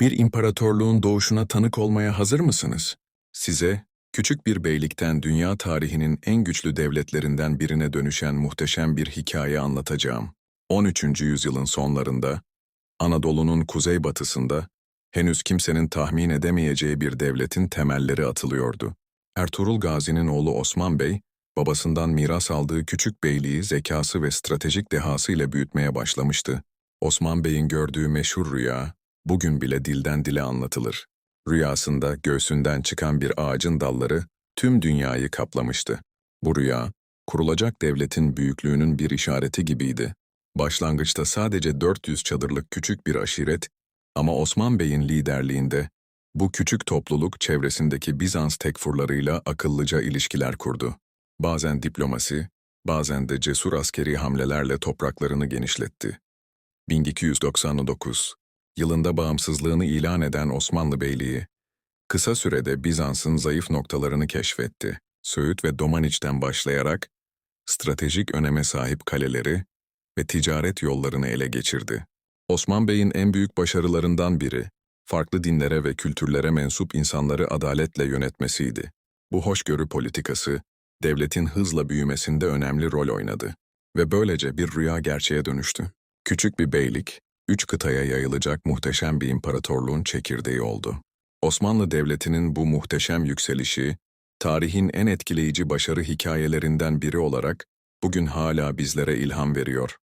Bir imparatorluğun doğuşuna tanık olmaya hazır mısınız? Size, küçük bir beylikten dünya tarihinin en güçlü devletlerinden birine dönüşen muhteşem bir hikaye anlatacağım. 13. yüzyılın sonlarında, Anadolu'nun kuzeybatısında, henüz kimsenin tahmin edemeyeceği bir devletin temelleri atılıyordu. Ertuğrul Gazi'nin oğlu Osman Bey, babasından miras aldığı küçük beyliği zekası ve stratejik dehasıyla büyütmeye başlamıştı. Osman Bey'in gördüğü meşhur rüya, bugün bile dilden dile anlatılır. Rüyasında göğsünden çıkan bir ağacın dalları tüm dünyayı kaplamıştı. Bu rüya, kurulacak devletin büyüklüğünün bir işareti gibiydi. Başlangıçta sadece 400 çadırlık küçük bir aşiret ama Osman Bey'in liderliğinde bu küçük topluluk çevresindeki Bizans tekfurlarıyla akıllıca ilişkiler kurdu. Bazen diplomasi, bazen de cesur askeri hamlelerle topraklarını genişletti. 1299 yılında bağımsızlığını ilan eden Osmanlı Beyliği, kısa sürede Bizans'ın zayıf noktalarını keşfetti. Söğüt ve Domaniç'ten başlayarak stratejik öneme sahip kaleleri ve ticaret yollarını ele geçirdi. Osman Bey'in en büyük başarılarından biri, farklı dinlere ve kültürlere mensup insanları adaletle yönetmesiydi. Bu hoşgörü politikası, devletin hızla büyümesinde önemli rol oynadı ve böylece bir rüya gerçeğe dönüştü. Küçük bir beylik, üç kıtaya yayılacak muhteşem bir imparatorluğun çekirdeği oldu. Osmanlı Devleti'nin bu muhteşem yükselişi, tarihin en etkileyici başarı hikayelerinden biri olarak bugün hala bizlere ilham veriyor.